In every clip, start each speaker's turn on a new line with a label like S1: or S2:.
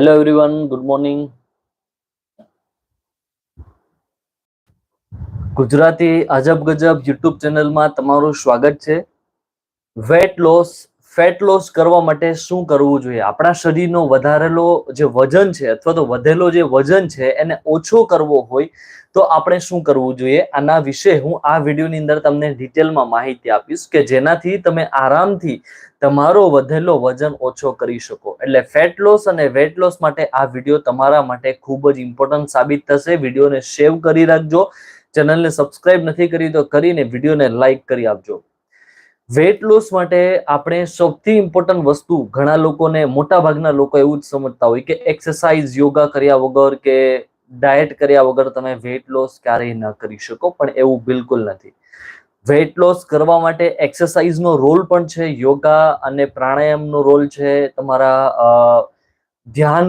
S1: Hello everyone good morning Gujarati અજબ ગજબ YouTube ચેનલમાં તમારું સ્વાગત છે. વેટ લોસ ફેટ લોસ કરવા માટે શું કરવું જોઈએ? આપણા શરીરનો વધારેલો જે વજન છે અથવા તો વધેલો જે વજન છે, એને ઓછો કરવો હોય તો આપણે શું કરવું જોઈએ? આના વિશે હું આ વિડીયોની અંદર તમને ડિટેલમાં માહિતી આપીશ કે જેનાથી તમે આરામથી તમારો વધેલો વજન ઓછો કરી શકો. એટલે ફેટ લોસ અને વેટ લોસ માટે આ વીડિયો તમારા માટે ખૂબ જ ઇમ્પોર્ટન્ટ સાબિત થશે. વિડીયોને સેવ કરી રાખજો. ચેનલને સબસ્ક્રાઇબ નથી કરી તો કરીને વિડીયોને લાઇક કરી આપજો. વેટ લોસ માટે આપણે સૌથી ઇમ્પોર્ટન્ટ વસ્તુ ઘણા લોકોને મોટા ભાગના લોકો એવું જ સમજતા હોય કે એક્સરસાઇઝ યોગા કર્યા વગર કે ડાયટ કર્યા વગર તમે વેટ લોસ ક્યારેય ન કરી શકો, પણ એવું બિલકુલ નથી. વેટ લોસ કરવા માટે એક્સરસાઇઝનો રોલ પણ છે યોગા અને પ્રાણાયામનો રોલ છે, તમારા ધ્યાન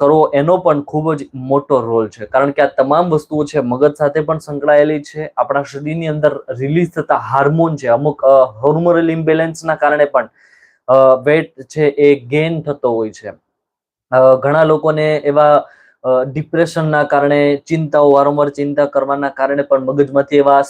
S1: કરો એનો પણ ખૂબ જ મોટો રોલ છે. કારણ કે આ તમામ વસ્તુઓ છે, મગજ સાથે પણ સંકળાયેલી છે. આપણા શરીરની અંદર રિલીઝ થતા હાર્મોન છે, અમુક હોર્મોનલ ઇમ્બેલેન્સના કારણે પણ વેટ છે એ ગેઇન થતો હોય છે. ઘણા લોકોને એવા ડિપ્રેશનના કારણે, ચિંતાઓ, વારંવાર ચિંતા કરવાના કારણે પણ મગજમાંથી એવા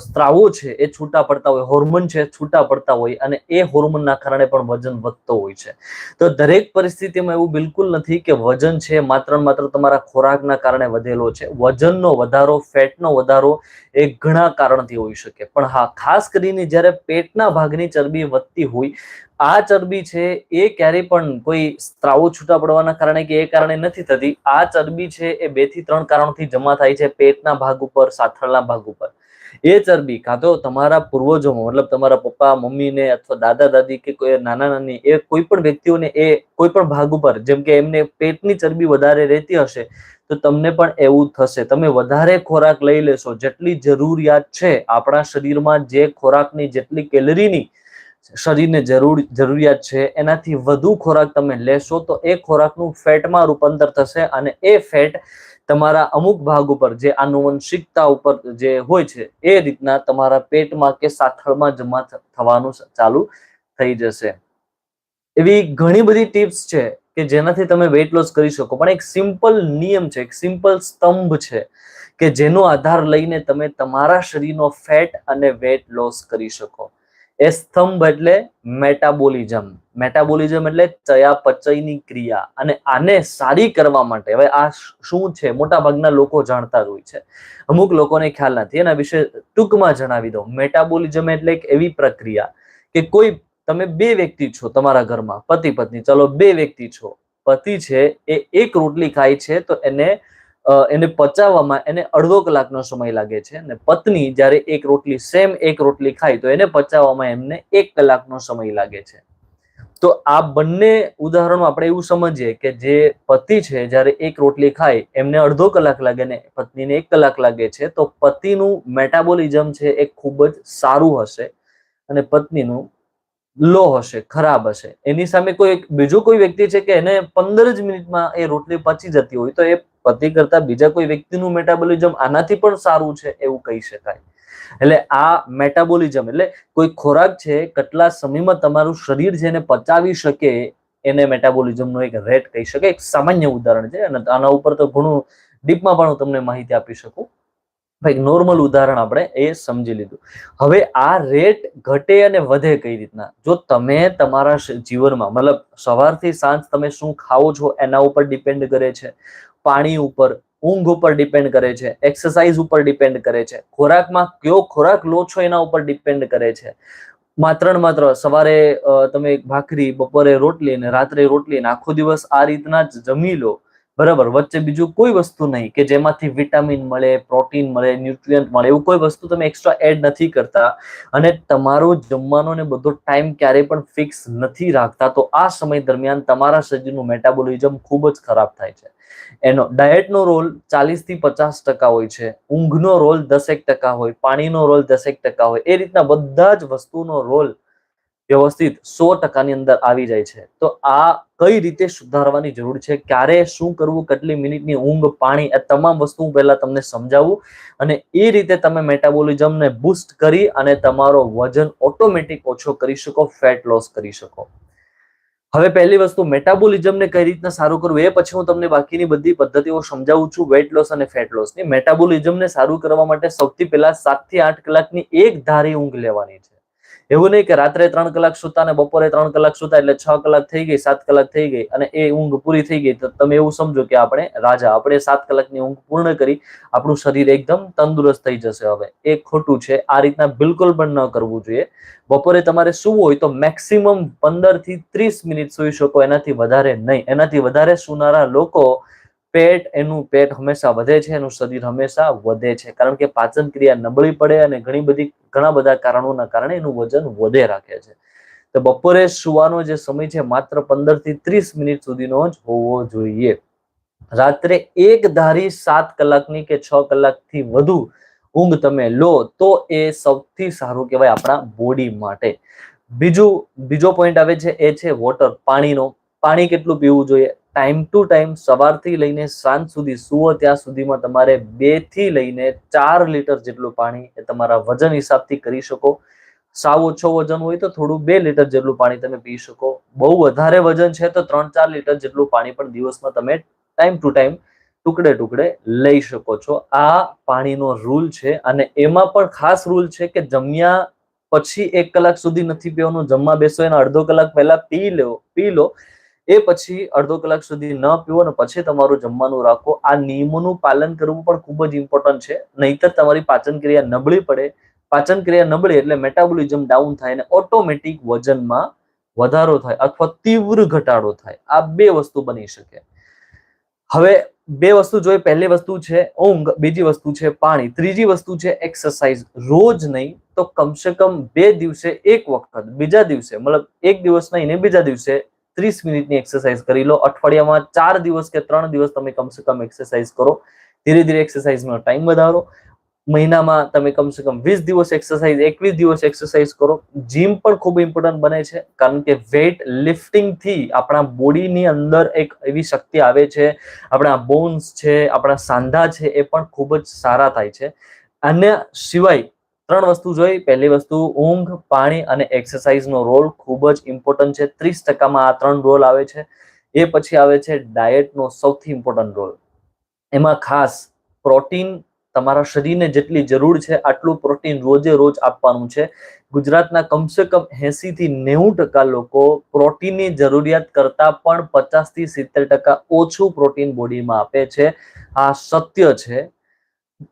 S1: સ્ત્રાવો છે એ છૂટા પડતા હોય હોર્મોન છે છૂટા પડતા હોય અને એ હોર્મોનના કારણે પણ વજન વધતો હોય છે. તો દરેક પરિસ્થિતિમાં એવું બિલકુલ નથી કે વજન છે માત્ર માત્ર તમારા ખોરાકના કારણે વધેલો છે. વજનનો વધારો, ફેટનો વધારો એ ઘણા કારણથી હોઈ શકે. પણ હા, ખાસ કરીને જ્યારે પેટના ભાગની ચરબી વધતી હોય આ ચરબી છે એ ક્યારેય પણ કોઈ સ્ત્રાવો છૂટા પડવાના કારણે કે એ કારણે નથી થતી. આ ચરબી છે એ બેથી ત્રણ કારણોથી જમા થાય છે પેટના ભાગ ઉપર, સાથળના ભાગ ઉપર. એ ચરબી કાં તો તમારા પૂર્વજોમાં, મતલબ તમારા પપ્પા, મમ્મીને અથવા દાદા, દાદી કે કોઈ નાના, નાની, એ કોઈ પણ વ્યક્તિઓને એ કોઈ પણ ભાગ ઉપર, જેમ કે એમને પેટની ચરબી વધારે રહેતી હશે, તો તમને પણ એવું થશે. તમે વધારે ખોરાક લઈ લેશો. જેટલી જરૂરિયાત છે આપણા શરીરમાં, જે ખોરાકની, જેટલી કેલરીની શરીરને જરૂર, જરૂરિયાત છે, એનાથી વધુ ખોરાક તમે લેશો તો એ ખોરાકનું ફેટમાં રૂપાંતર થશે અને એ ફેટ તમારા અમુક ભાગ ઉપર જે આનુવંશિકતા ઉપર જે હોય છે, એ રીતના તમારા પેટમાં કે સાથળમાં જમા થવાનું ચાલુ થઈ જશે. એવી ઘણી બધી ટિપ્સ છે કે જેનાથી તમે વેઇટ લોસ કરી શકો, પણ એક સિમ્પલ નિયમ છે, એક સિમ્પલ સ્તંભ છે કે જેનો આધાર લઈને તમે તમારા શરીરનો ફેટ અને વેટ લોસ કરી શકો. એ સ્તંભ એટલે મેટાબોલિઝમ. મેટાબોલિઝમ એટલે ચયાપચયની ક્રિયા અને આને સારી કરવા માટે. હવે આ શું છે? મોટા ભાગના લોકો જાણતા જ હોય છે. અમુક લોકોને ખ્યાલ નથી. એના વિશે ટૂંકમાં જણાવી દઉં. મેટાબોલિઝમ એટલે એક એવી પ્રક્રિયા કે કોઈ, તમે બે વ્યક્તિ છો તમારા ઘરમાં પતિ પત્ની ચલો, બે વ્યક્તિ છો. પતિ છે એ એક રોટલી ખાય છે તો એને એને પચાવવામાં એને અડધો કલાકનો સમય લાગે છે અને પત્ની જ્યારે એક રોટલી સેમ એક રોટલી ખાય તો એને પચાવવામાં એમને એક કલાકનો સમય લાગે છે. તો આ બંને ઉદાહરણો આપણે એવું સમજીએ કે જે પતિ છે જ્યારે એક રોટલી ખાય, એમને અડધો કલાક લાગે ને પત્નીને એક કલાક લાગે છે, તો પતિનું મેટાબોલિઝમ છે એ ખૂબ જ સારું હશે અને પત્નીનું લો હશે, ખરાબ હશે. એની સામે કોઈ બીજો કોઈ વ્યક્તિ છે કે એને પંદર જ મિનિટમાં એ રોટલી પચી જતી હોય તો એ પતિ કરતા બીજા કોઈ વ્યક્તિનું મેટાબોલિઝમ આનાથી પણ સારું છે એવું કહી શકાય. એટલે આ મેટાબોલિઝમ એટલે કોઈ ખોરાક છે, કેટલા સમયમાં તમારું શરીર એને પચાવી શકે એને મેટાબોલિઝમનો એક રેટ કહી શકે એક સામાન્ય ઉદાહરણ છે અને આના ઉપર તો ઘણું ડીપમાં પણ હું તમને માહિતી આપી શકું. એક નોર્મલ ઉદાહરણ આપણે એ સમજી લીધું. હવે આ રેટ ઘટે અને વધે કઈ રીતના? જો તમે તમારા જીવનમાં, મતલબ સવારથી સાંજ તમે શું ખાઓ છો એના ઉપર ડિપેન્ડ કરે છે. પાણી ઉપર, ઊંઘ ઉપર ડિપેન્ડ કરે છે. એક્સરસાઇઝ ઉપર ડિપેન્ડ કરે છે. ખોરાકમાં કયો ખોરાક લો છો એના ઉપર ડિપેન્ડ કરે છે. માત્ર ને માત્ર સવારે તમે ભાખરી, બપોરે રોટલી અને રાત્રે રોટલી આખો દિવસ આ રીતના જ જમી લો. બરાબર, વચ્ચે બીજું કોઈ વસ્તુ નહીં કે જેમાંથી વિટામિન મળે, પ્રોટીન મળે, ન્યુટ્રિયન્ટ મળે, એવું કોઈ વસ્તુ તમે એક્સ્ટ્રા એડ નથી કરતા. અને તમારો જમવાનો ને બધો ટાઈમ ક્યારેય પણ ફિક્સ નથી રાખતા. તો આ સમય દરમિયાન તમારા શરીરનું મેટાબોલિઝમ ખૂબ જ ખરાબ થાય છે. એનો ડાયટનો રોલ ચાલીસથી પચાસ ટકા હોય છે. ઊંઘનો રોલ દસેક ટકા હોય, પાણીનો રોલ દસેક ટકા હોય. એ રીતના બધા જ વસ્તુનો રોલ વ્યવસ્થિત સો ટકાની અંદર આવી જાય છે. તો આ કઈ રીતે સુધારવાની જરૂર છે? ક્યારે શું કરવું? કેટલી મિનિટની ઊંઘ, પાણી આ તમામ વસ્તુ પહેલા તમને સમજાવું અને એ રીતે તમે મેટાબોલિઝમને બુસ્ટ કરી અને તમારો વજન ઓટોમેટિક ઓછો કરી શકો, ફેટ લોસ કરી શકો. હવે પહેલી વસ્તુ, મેટાબોલિઝમને કઈ રીતના સારું કરવું? એ પછી હું તમને બાકીની બધી પદ્ધતિઓ સમજાવું છું, વેટ લોસ અને ફેટ લોસની. મેટાબોલિઝમને સારું કરવા માટે સૌથી પહેલા સાતથી આઠ કલાકની એક ધારી ઊંઘ લેવાની છે. એવું નહીં કે રાત્રે ત્રણ કલાક સુતા અને બપોરે ત્રણ કલાક સુતા એટલે છ કલાક થઈ ગઈ, સાત કલાક થઈ ગઈ અને એ ઊંઘ પૂરી થઈ ગઈ, તો તમે એવું સમજો કે આપણે રાજા, આપણે સાત કલાકની ઊંઘ પૂર્ણ કરી, આપણું શરીર એકદમ તંદુરસ્ત થઈ જશે હવે. એ ખોટું છે. આ રીતના બિલકુલ પણ ન કરવું જોઈએ. બપોરે તમારે સુવું હોય તો મેક્સિમમ પંદરથી ત્રીસ મિનિટ સુઈ શકો, એનાથી વધારે નહીં. એનાથી વધારે સુનારા લોકો પેટ, એનું પેટ હંમેશા વધે છે, એનું શરીર હંમેશા વધે છે. કારણ કે પાચન ક્રિયા નબળી પડે અને ઘણી બધી, ઘણા બધા કારણોના કારણે એનું વજન વધે રાખે છે. તો બપોરે સુવાનો જે સમય છે, માત્ર પંદરથી ત્રીસ મિનિટ સુધીનો જ હોવો જોઈએ. રાત્રે એક ધારી સાત કલાકની કે છ કલાકથી વધુ ઊંઘ તમે લો, તો એ સૌથી સારું કહેવાય આપણા બોડી માટે. બીજું, બીજો પોઈન્ટ આવે છે, એ છે વોટર પાણીનો. પાણી કેટલું પીવું જોઈએ? ટાઈમ ટુ ટાઈમ સવારથી લઈને સાંજ સુધી સુવો, ત્યાં સુધીમાં તમારે બેથી લઈને ચાર લીટર જેટલું પાણી એ તમારા વજન હિસાબથી કરી શકો. સાવ ઓછો વજન હોય તો થોડું બે લીટર જેટલું પાણી તમે પી શકો. બહુ વધારે વજન છે તો ત્રણ ચાર લીટર જેટલું પાણી પણ દિવસમાં તમે ટાઈમ ટુ ટાઈમ ટુકડે ટુકડે લઈ શકો છો. આ પાણીનો રૂલ છે અને એમાં પણ ખાસ રૂલ છે કે જમ્યા પછી એક કલાક સુધી નથી પીવાનું. જમવા બેસો એના અડધો કલાક પહેલા પી લો પી લો. એ પછી અડધો કલાક સુધી ન પીવો અને પછી તમારું જમવાનું રાખો. આ નિયમોનું પાલન કરવું પણ ખૂબ જ ઇમ્પોર્ટન્ટ છે. નહીતર તમારી પાચન ક્રિયા નબળી પડે. પાચન ક્રિયા નબળી એટલે મેટાબોલિઝમ ડાઉન થાય અને ઓટોમેટિક વજનમાં વધારો થાય અથવા તીવ્ર ઘટાડો થાય. આ બે વસ્તુ બની શકે. હવે બે વસ્તુ જોઈએ. પહેલી વસ્તુ છે ઊંઘ, બીજી વસ્તુ છે પાણી, ત્રીજી વસ્તુ છે એક્સરસાઇઝ રોજ નહીં તો કમસે કમ બે દિવસે એક વખત, બીજા દિવસે, મતલબ એક દિવસ નહીં ને બીજા દિવસે ત્રીસ મિનિટની એક્સરસાઇઝ કરી લો. અઠવાડિયામાં ચાર દિવસ કે ત્રણ દિવસ તમે કમસે કમ એક્સરસાઇઝ કરો. ધીરે ધીરે એક્સરસાઇઝનો ટાઈમ વધારો. મહિનામાં તમે કમસે કમ વીસ દિવસ એક્સરસાઇઝ એકવીસ દિવસ એક્સરસાઇઝ કરો. જીમ પણ ખૂબ ઇમ્પોર્ટન્ટ બને છે, કારણ કે વેટ લિફ્ટિંગથી આપણા બોડીની અંદર એક એવી શક્તિ આવે છે. આપણા બોન્સ છે, આપણા સાંધા છે, એ પણ ખૂબ જ સારા થાય છે. અને સિવાય ત્રણ વસ્તુ જોઈ. પહેલી વસ્તુ, ઊંઘ, પાણી અને એક્સરસાઇઝનો રોલ ખૂબ જ ઇમ્પોર્ટન્ટ છે. ત્રીસ ટકામાં આ ત્રણ રોલ આવે છે. એ પછી આવે છે ડાયટનો સૌથી ઇમ્પોર્ટન્ટ રોલ એમાં ખાસ પ્રોટીન તમારા શરીરને જેટલી જરૂર છે આટલું પ્રોટીન રોજે રોજ આપવાનું છે. ગુજરાતના કમસે કમ એસી થી નેવું ટકા લોકો પ્રોટીનની જરૂરિયાત કરતા પણ પચાસથી સિત્તેર ટકા ઓછું પ્રોટીન બોડીમાં આપે છે. આ સત્ય છે.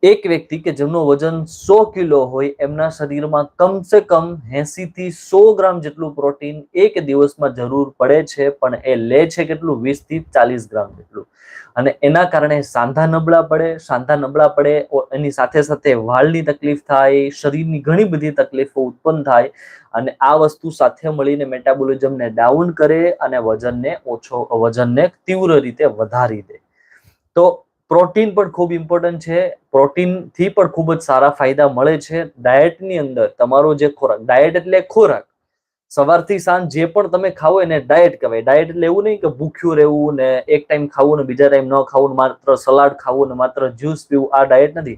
S1: એક વ્યક્તિ કે જેમનું વજન સો કિલો હોય, એમના શરીરમાં કમસે કમ એસી થી સો ગ્રામ જેટલું પ્રોટીન એક દિવસમાં જરૂર પડે છે, પણ એ લે છે કેટલું? વીસથી ચાલીસ ગ્રામ જેટલું. અને એના કારણે સાંધા નબળા પડે, સાંધા નબળા પડે એની સાથે સાથે વાળની તકલીફ થાય, શરીરની ઘણી બધી તકલીફો ઉત્પન્ન થાય, અને આ વસ્તુ સાથે મળીને મેટાબોલિઝમને ડાઉન કરે અને વજનને ઓછો, વજનને તીવ્ર રીતે વધારી દે. તો પ્રોટીન પણ ખૂબ ઇમ્પોર્ટન્ટ છે. પ્રોટીનથી પણ ખૂબ જ સારા ફાયદા મળે છે. ડાયટની અંદર તમારો જે ખોરાક, ડાયટ એટલે ખોરાક. સવારથી સાંજ જે પણ તમે ખાવો એને ડાયટ કહેવાય. ડાયટ એટલે એવું નહીં કે ભૂખ્યું રહેવું ને એક ટાઈમ ખાવું ને બીજા ટાઈમ ન ખાવું માત્ર સલાડ ખાવું ને માત્ર જ્યુસ પીવું, આ ડાયટ નથી.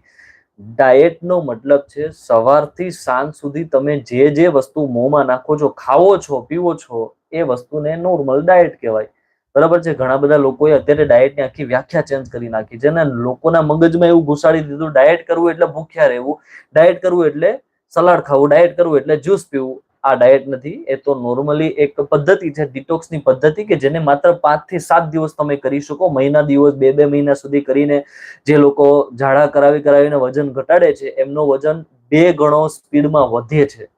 S1: ડાયટનો મતલબ છે સવારથી સાંજ સુધી તમે જે જે વસ્તુ મોંમાં નાખો છો, ખાવો છો, પીવો છો, એ વસ્તુને નોર્મલ ડાયટ કહેવાય. બરાબર છે? ઘણા બધા લોકોએ અત્યારે ડાયટની આખી વ્યાખ્યા ચેન્જ કરી નાખી છે લોકોના મગજમાં એવું ઘુસાડી દીધું ડાયટ કરવું એટલે ભૂખ્યા રહેવું ડાયટ કરવું એટલે સલાડ ખાવું ડાયટ કરવું એટલે જ્યુસ પીવું. આ ડાયટ નથી, એ તો નોર્મલી એક પદ્ધતિ છે ડિટોક્સની પદ્ધતિ કે જેને માત્ર પાંચથી સાત દિવસ તમે કરી શકો. મહિના, દિવસ, બે બે મહિના સુધી કરીને જે લોકો ઝાડા કરાવી કરાવીને વજન ઘટાડે છે, એમનો વજન બે ગણો સ્પીડમાં વધે છે.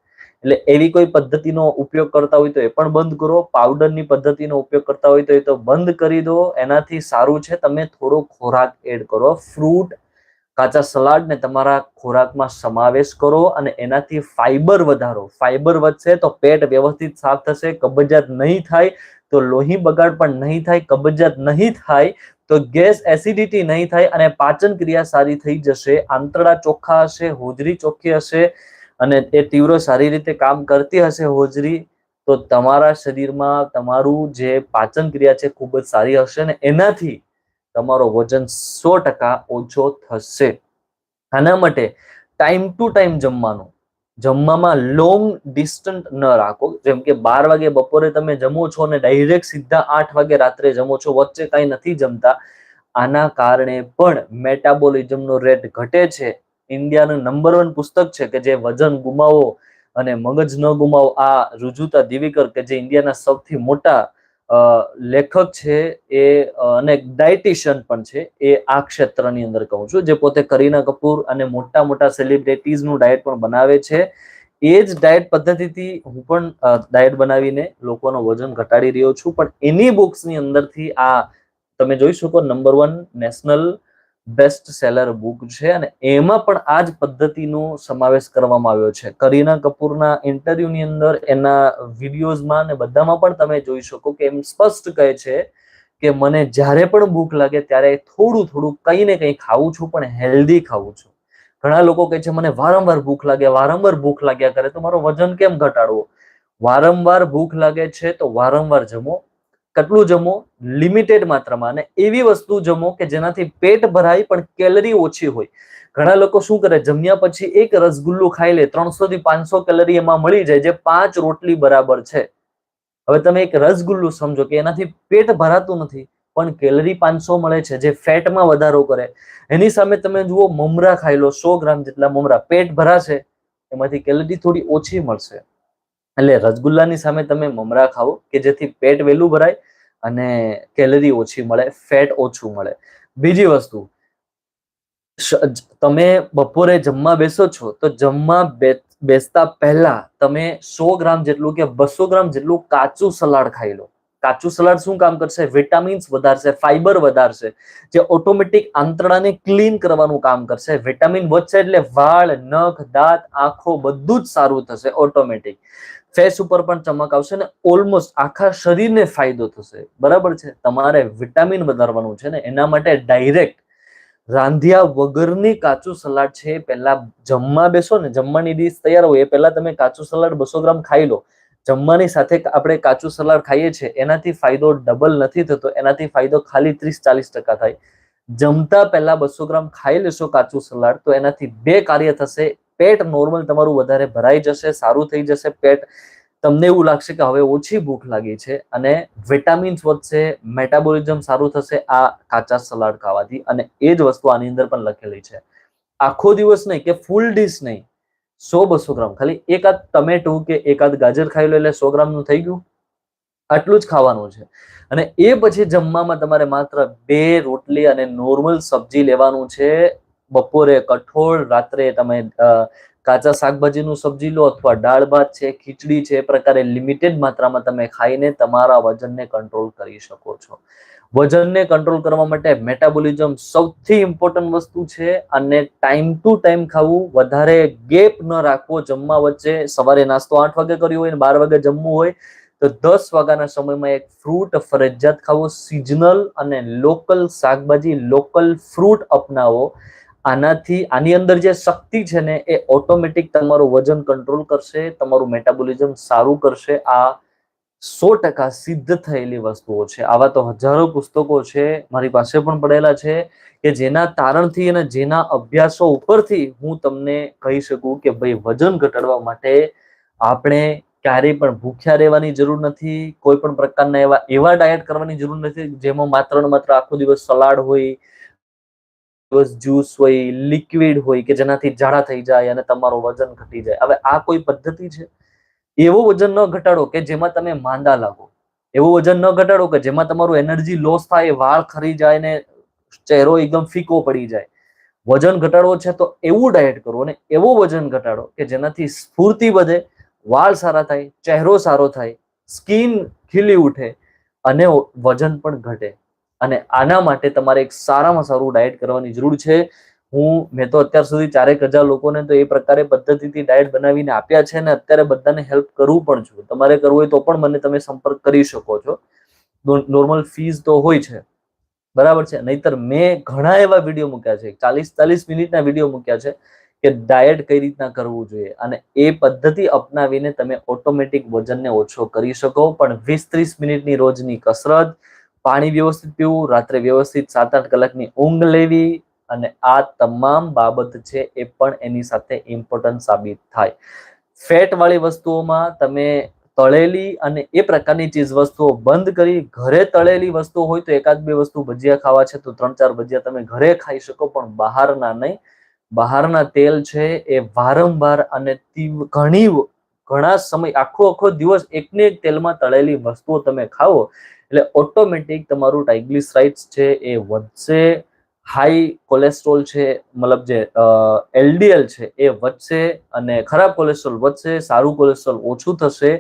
S1: એટલે એવી કોઈ પદ્ધતિનો ઉપયોગ કરતા હોય તો એ પણ બંધ કરો. પાવડરની પદ્ધતિનો ઉપયોગ કરતા હોય તો એ તો બંધ કરી દો. એનાથી સારું છે તમે થોડો ખોરાક એડ કરો. ફ્રૂટ કાચા સલાડ ને તમારા ખોરાકમાં સમાવેશ કરો અને એનાથી ફાઈબર વધારો. ફાઈબર વધશે તો પેટ વ્યવસ્થિત સાફ થશે, કબજિયાત નહીં થાય. તો લોહી બગાડ પણ નહીં થાય, કબજિયાત નહીં થાય. તો ગેસ એસિડિટી નહીં થાય અને પાચન ક્રિયા સારી થઈ જશે. આંતરડા ચોખ્ખા હશે, હોજરી ચોખ્ખી હશે. અને એ તીવ્ર સારી રીતે કામ કરતી હશે હોજરી, તો તમારા શરીરમાં તમારું જે પાચન ક્રિયા છે ખૂબ જ સારી હશે ને એનાથી તમારો વજન સો ટકા ઓછો થશે. આના માટે ટાઈમ ટુ ટાઈમ જમવાનું. જમવામાં લોંગ ડિસ્ટન્ટ ન રાખો. જેમ કે બાર વાગે બપોરે તમે જમો છો અને ડાયરેક્ટ સીધા આઠ વાગે રાત્રે જમો છો, વચ્ચે કાંઈ નથી જમતા. આના કારણે પણ મેટાબોલિઝમનો રેટ ઘટે છે. ઇન્ડિયાનું નંબર વન પુસ્તક છે કે જે વજન ગુમાવો અને મગજ ન ગુમાવો, આ રુજુતા દિવીકર કે જે ઇન્ડિયાના સૌથી મોટા લેખક છે એ અને ડાયટિશિયન પણ છે, એ આ ક્ષેત્રની અંદર કહું છું, જે પોતે કરીના કપૂર અને મોટા મોટા સેલિબ્રિટીઝનું ડાયટ પણ બનાવે છે. એ જ ડાયટ પદ્ધતિથી હું પણ ડાયટ બનાવીને લોકોનો વજન ઘટાડી રહ્યો છું. પણ એની બુક્સની અંદરથી આ તમે જોઈ શકો number one national best seller book છે અને એમાં પણ આ જ પદ્ધતિનો સમાવેશ કરવામાં આવ્યો છે. કરીના કપૂરના ઇન્ટરવ્યુની અંદર એના વિડીયોઝમાં ને બધામાં પણ તમે જોઈ શકો કે એમ સ્પષ્ટ કહે છે કે મને જ્યારે પણ ભૂખ લાગે ત્યારે થોડું થોડું કંઈ ને કંઈ ખાવું છું, પણ હેલ્ધી ખાવું છું. ઘણા લોકો કહે છે, મને વારંવાર ભૂખ લાગે, વારંવાર ભૂખ લાગ્યા કરે, તો મારો વજન કેમ ઘટાડવો? વારંવાર ભૂખ લાગે છે તો વારંવાર જમો. કેટલું જમો? લિમિટેડ માત્રામાં. અને એવી વસ્તુ જમો કે જેનાથી પેટ ભરાય પણ કેલરી ઓછી હોય. ઘણા લોકો શું કરે? જમ્યા પછી એક રસગુલ્લું ખાઈ લે ત્રણસો થી પાંચસો કેલરી એમાં મળી જાય, જે પાંચ રોટલી બરાબર છે. હવે તમે એક રસગુલ્લું સમજો કે એનાથી પેટ ભરાતું નથી, પણ કેલરી પાંચસો મળે છે, જે ફેટમાં વધારો કરે. એની સામે તમે જુઓ, મમરા ખાઈ લો, સો ગ્રામ જેટલા મમરા. પેટ ભરાશે, એમાંથી કેલરી થોડી ઓછી મળશે. એટલે રસગુલ્લાની સામે તમે મમરા ખાઓ કે જેથી પેટ વહેલું ભરાય અને કેલરી ઓછી મળે, ફેટ ઓછું મળે. બીજી વસ્તુ તમે બપોરે જમવા બેસો છો તો જમવા બેસતા પહેલા તમે સો ગ્રામ જેટલું કે બસો ગ્રામ જેટલું કાચું સલાડ ખાઈ લો. કાચું સલાડ શું કામ કરશે? વિટામિન્સ વધારશે, ફાઈબર વધારશે, જે ઓટોમેટિક આંતરડાને ક્લીન કરવાનું કામ કરશે. વિટામિન વધશે એટલે વાળ, નખ, દાંત, આંખો બધું જ સારું થશે ઓટોમેટિક. ફેસ ઉપર પણ ચમક આવશે ને ઓલમોસ્ટ આખા શરીરને ફાયદો થશે. બરાબર છે? તમારે વિટામિન વધારવાનું છે ને, એના માટે ડાયરેક્ટ રાંધ્યા વગરની કાચું સલાડ છે, પહેલા જમવા બેસો ને, જમવાની ડીશ તૈયાર હોય એ પહેલા તમે કાચું સલાડ બસો ગ્રામ ખાઈ લો. જમવાની સાથે આપણે કાચું સલાડ ખાઈએ છીએ, એનાથી ફાયદો ડબલ નથી થતો, એનાથી ફાયદો ખાલી ત્રીસ ચાલીસ ટકા થાય. જમતા પહેલા બસો ગ્રામ ખાઈ લેશો કાચું સલાડ, તો એનાથી બે કાર્ય થશે પેટ નોર્મલ તમારું વધારે ભરાઈ જશે, સારું થઈ જશે પેટ. તમને એવું લાગશે કે હવે ઓછી ભૂખ લાગી છે અને વિટામિન્સ વધશે મેટાબોલિઝમ સારું થશે, આ કાચા સલાડ ખાવાથી. અને એ જ વસ્તુ આની અંદર પણ લખેલી છે. આખો દિવસ નહીં કે ફૂલ ડીશ નહીં, સો બસો ગ્રામ. ખાલી એકાદ ટમેટું કે એકાદ ગાજર ખાઈ લો એટલે સો ગ્રામનું થઈ ગયું. આટલું જ ખાવાનું છે. અને એ પછી જમવામાં તમારે માત્ર બે રોટલી અને નોર્મલ સબ્જી લેવાનું છે. બપોરે કઠોળ, રાત્રે તમે કાચા શાકભાજીનું સબ્જી લો અથવા દાળ ભાત છે, ખીચડી છે, એ પ્રકારે લિમિટેડ માત્રામાં તમે ખાઈને તમારા વજનને કંટ્રોલ કરી શકો છો. વજનને કંટ્રોલ કરવા માટે મેટાબોલિઝમ સૌથી ઇમ્પોર્ટન્ટ વસ્તુ છે અને ટાઈમ ટુ ટાઈમ ખાવું. વધારે ગેપ ન રાખવો જમવા વચ્ચે. સવારે નાસ્તો આઠ વાગે કર્યો હોય ને બાર વાગે જમવું હોય, તો દસ વાગ્યાના સમયમાં એક ફ્રૂટ ફરજિયાત ખાવો. સિઝનલ અને લોકલ શાકભાજી લોકલ ફ્રૂટ અપનાવો. આનાથી આની અંદર જે શક્તિ છે ને, એ ઓટોમેટિક તમારું વજન કંટ્રોલ કરશે, તમારું મેટાબોલિઝમ સારું કરશે. આ સો ટકા સિદ્ધ થયેલી વસ્તુઓ છે. આવા તો હજારો પુસ્તકો છે, મારી પાસે પણ પડેલા છે કે જેના તારણથી અને જેના અભ્યાસો ઉપરથી હું તમને કહી શકું કે ભાઈ, વજન ઘટાડવા માટે આપણે ક્યારેય પણ ભૂખ્યા રહેવાની જરૂર નથી, કોઈ પણ પ્રકારના એવા એવા ડાયટ કરવાની જરૂર નથી, જેમાં માત્ર ને માત્ર આખો દિવસ સલાડ હોય દિવસ જ્યુસ હોય લિક્વિડ હોય કે જેનાથી ઝાડા થઈ જાય અને તમારું વજન ઘટી જાય. હવે આ કોઈ પદ્ધતિ છે? એવું વજન ન ઘટાડો કે જેમાં તમે માંદા લાગો. એવું વજન ન ઘટાડો કે જેમાં તમારું એનર્જી લોસ થાય, વાળ ખરી જાય ને ચહેરો એકદમ ફીકો પડી જાય. વજન ઘટાડવો છે તો એવું ડાયટ કરો અને એવું વજન ઘટાડો કે જેનાથી સ્ફૂર્તિ વધે, વાળ સારા થાય, ચહેરો સારો થાય સ્કિન ખીલી ઉઠે અને વજન પણ ઘટે. અને આના માટે તમારે એક સારામાં સારું ડાયટ કરવાની જરૂર છે. હું, મેં તો અત્યાર સુધી ચારેક હજાર લોકોને તો એ પ્રકારે પદ્ધતિથી ડાયટ બનાવીને આપ્યા છે અને અત્યારે બધાને હેલ્પ કરું પણ છું. તમારે કરવું હોય તો પણ મને તમે સંપર્ક કરી શકો છો. નોર્મલ ફીસ તો હોય છે. બરાબર છે? નહીતર મેં ઘણા એવા વીડિયો મૂક્યા છે. ચાલીસ ચાલીસ મિનિટના વીડિયો મૂક્યા છે કે ડાયટ કઈ રીતના કરવું જોઈએ? અને એ પદ્ધતિ અપનાવીને તમે ઓટોમેટિક વજનને ઓછો કરી શકો. પણ વીસ, ત્રીસ મિનિટની રોજની કસરત પાણી વ્યવસ્થિત પીવું, રાત્રે વ્યવસ્થિત સાત આઠ કલાકની ઊંઘ લેવી અને આ તમામ બાબત છે એ પણ એની સાથે ઇમ્પોર્ટન્ટ સાબિત થાય. ફેટ વાળી વસ્તુઓમાં તમે તળેલી અને એ પ્રકારની ચીજ વસ્તુઓ બંધ કરી, ઘરે તળેલી વસ્તુ હોય તો એકાદ બે વસ્તુ ભજીયા ખાવા છે તો ત્રણ ચાર ભજીયા તમે ઘરે ખાઈ શકો પણ બહારના નહીં. બહારના તેલ છે એ વારંવાર અને ઘણી ઘણા સમય આખો આખો દિવસ એકને એક તેલમાં તળેલી વસ્તુઓ તમે ખાઓ એટલે ઓટોમેટિક તમારું ટ્રાઇગ્લિસરાઇડ્સ છે એ વધશે હાઈ કોલેસ્ટ્રોલ છે, મતલબ જે એલડીએલ છે એ વધશે અને ખરાબ કોલેસ્ટ્રોલ વધશે, સારું કોલેસ્ટ્રોલ ઓછું થશે,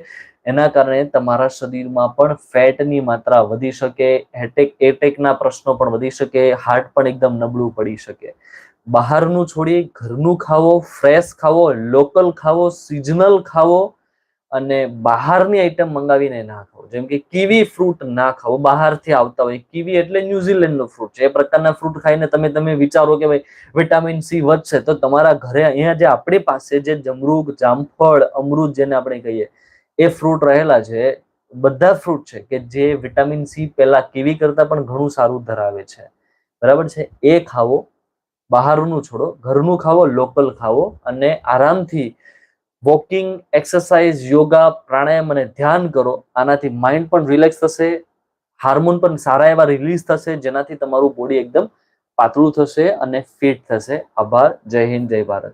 S1: એના કારણે તમારા શરીરમાં પણ ફેટની માત્રા વધી શકે હેટેક એટેકના પ્રશ્નો પણ વધી શકે હાર્ટ પણ એકદમ નબળું પડી શકે. બહારનું છોડી ઘરનું ખાવો ફ્રેશ ખાવો લોકલ ખાવો સિઝનલ ખાવો અને બહારની આઈટમ મંગાવીને ના ખાવો જેમ કે કીવી ફ્રૂટ ના ખાવો બહારથી આવતા હોય. કીવી એટલે ન્યુઝીલેન્ડનો ફ્રૂટ છે. એ પ્રકારના ફ્રૂટ ખાઈને તમે તમે વિચારો કે ભાઈ વિટામિન સી વધશે તો તમારા ઘરે અહીંયા જે આપણી પાસે જે જમરૂક જામફળ, અમૃત જેને આપણે કહીએ, એ ફ્રૂટ રહેલા છે. બધા ફ્રૂટ છે કે જે વિટામિન સી પહેલા કીવી કરતા પણ ઘણું સારું ધરાવે છે. બરાબર છે? એ ખાવો બહારનું છોડો. ઘરનું ખાવો લોકલ ખાવો અને આરામથી વોકિંગ, એક્સરસાઇઝ, યોગા, પ્રાણાયામ અને ધ્યાન કરો. આનાથી માઇન્ડ પણ રિલેક્સ થશે, હાર્મોન પણ સારા એવા રિલીઝ થશે, જેનાથી તમારું બોડી એકદમ પાતળું થશે અને ફિટ થશે. આભાર. જય હિન્દ, જય ભારત.